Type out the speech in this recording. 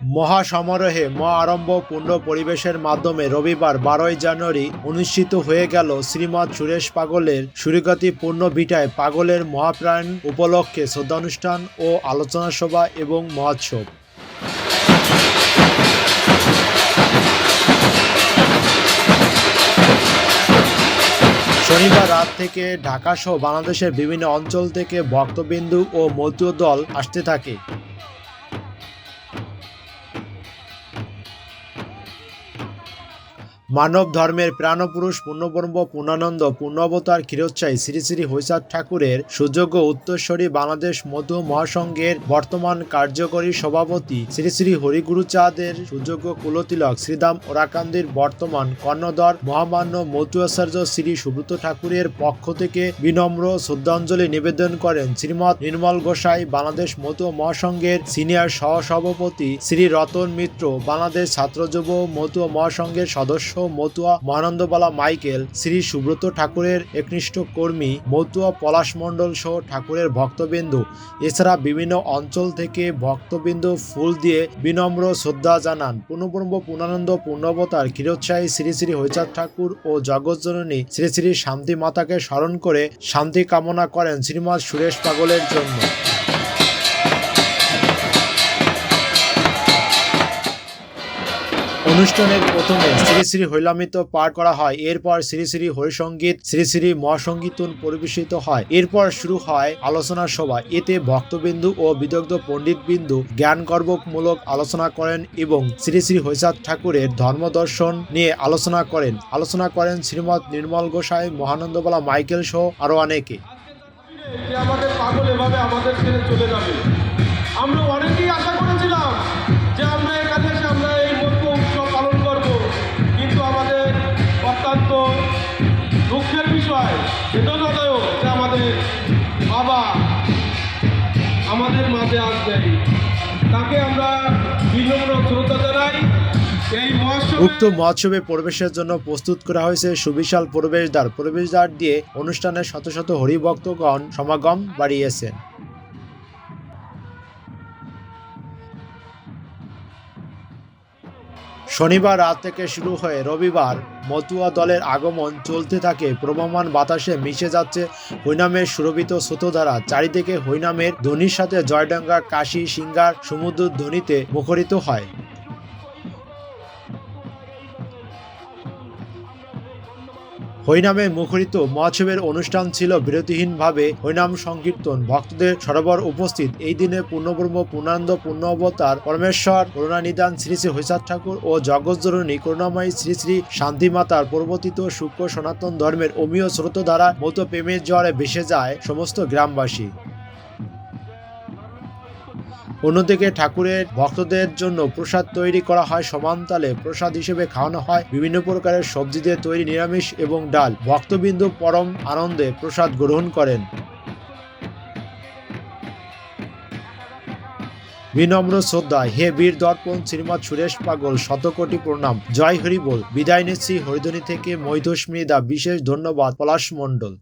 মহাসমারোহে মহা আরম্ভ পূর্ণ পরিবেশের মাধ্যমে রবিবার বারোই জানুয়ারি অনুষ্ঠিত হয়ে গেল শ্রীমৎ সুরেশ পাগলের সুরিগতি পূর্ণ বিটায় পাগলের মহাপ্রাণ উপলক্ষে শ্রদ্ধানুষ্ঠান ও আলোচনা সভা এবং মহোৎসব। শনিবার রাত থেকে ঢাকা সহ বাংলাদেশের বিভিন্ন অঞ্চল থেকে ভক্তবিন্দু ও মতুয় দল আসতে থাকে। মানব ধর্মের প্রাণপুরুষ, পূর্ণব্রহ্ম, পূর্ণানন্দ, পূর্ণাবতার ক্ষীরোচ্ছাই শ্রী শ্রী হৈসাদ ঠাকুরের সুযোগ্য উত্তরস্বরী বাংলাদেশ মধু মহাসংঘের বর্তমান কার্যকরী সভাপতি শ্রী শ্রী হরিগুরুচাঁদের সুযোগ্য কুলতিলক শ্রীদাম ওরাকান্দির বর্তমান কর্ণধর মহামান্য মতুয়াচার্য শ্রী সুব্রত ঠাকুরের পক্ষ থেকে বিনম্র শ্রদ্ধাঞ্জলি নিবেদন করেন শ্রীমৎ নির্মল গোসাই, বাংলাদেশ মধু মহাসংঘের সিনিয়র সহসভাপতি শ্রী রতন মিত্র, বাংলাদেশ ছাত্র যুব মধু মহাসংঘের সদস্য মতুয়া মহানন্দবালা মাইকেল শ্রী সুব্রত ঠাকুরের একনিষ্ঠ কর্মী মতুয়া পলাশ মণ্ডল সহ ঠাকুরের ভক্তবিন্দু। এছাড়া বিভিন্ন অঞ্চল থেকে ভক্তবিন্দু ফুল দিয়ে বিনম্র শ্রদ্ধা জানান। পূর্ণব্রহ্ম, পূর্ণানন্দ, পূর্ণবতার ক্ষীরোৎসাহী শ্রী শ্রী হৈচাঁদ ঠাকুর ও জগৎজননী শ্রী শ্রী শান্তি মাতাকে স্মরণ করে শান্তি কামনা করেন শ্রীমৎ সুরেশ পাগলের জন্য। অনুষ্ঠানের প্রথমে শ্রী শ্রী হৈলামিত পাঠ করা হয়। এরপর শ্রী শ্রী হরিসঙ্গীত শ্রী শ্রী মহাসঙ্গীতন পরিবেশিত হয়। এরপর শুরু হয় আলোচনা সভা। এতে ভক্তবিন্দু ও বিদগ্ধ পণ্ডিত পণ্ডিতবিন্দু জ্ঞানগর্বমূলক আলোচনা করেন এবং শ্রী শ্রী হৈসাদ ঠাকুরের ধর্মদর্শন নিয়ে আলোচনা করেন। আলোচনা করেন শ্রীমৎ নির্মল গোসাই, মহানন্দবালা মাইকেল সহ আরও অনেকে। আমাদের পাগল এভাবে আমাদের ছেড়ে চলে যাবে। বেদনাদায়ক যে আমাদের বাবা আমাদের মাঝে আসবেন তাকে আমরা বিনম্র শ্রদ্ধা জানাই। উক্ত মহোৎসবে প্রবেশের জন্য প্রস্তুত করা হয়েছে সুবিশাল প্রবেশদ্বার। প্রবেশদ্বার দিয়ে অনুষ্ঠানে শত শত হরিভক্তগণ সমাগম বাড়িয়েছেন। শনিবার রাত থেকে শুরু হয়ে রবিবার মতুয়া দলের আগমন চলতে থাকে। প্রবমান বাতাসে মিশে যাচ্ছে হৈনামের সুরভিত স্রোতধারা। চারিদিকে হৈনামের ধ্বনির সাথে জয়ডাঙ্গা, কাশি, সিঙ্গার, সমুদ্র ধ্বনিতে মুখরিত হয়। হরিনামে মুখরিত মহোৎসবের অনুষ্ঠান ছিল বিরতিহীনভাবে। হরিনাম সংকীর্তন। ভক্তদের সরবর উপস্থিত। এই দিনে পূর্ণব্রহ্ম পূর্ণান্দ পূর্ণ অবতার পরমেশ্বর, করুণানিদান শ্রী শ্রী হৈসাদ ঠাকুর ও জগজ্জরণী করুণাময়ী শ্রী শ্রী শান্তিমাতার প্রবর্তিত সূক্ষ্ম সনাতন ধর্মের অমীয় স্রোত দ্বারা মতো প্রেমের জ্বরে ভেসে যায় সমস্ত গ্রামবাসী। অন্যদিকে ঠাকুরের ভক্তদের জন্য প্রসাদ তৈরি করা হয় সমানতালে প্রসাদ হিসেবে খাওয়ানো হয়। বিভিন্ন প্রকারের সবজি দিয়ে তৈরি নিরামিষ এবং ডাল। ভক্তবিন্দু পরম আনন্দে প্রসাদ গ্রহণ করেন। বিনম্র শ্রদ্ধা। হে বীর দর্পণ, শ্রীমৎ সুরেশ পাগল, শতকোটি প্রণাম। জয় হরি বল। বিদায় নিচ্ছি হরিধনী থেকে মৈধস্মিতা বিশেষ ধন্যবাদ, পলাশ মণ্ডল।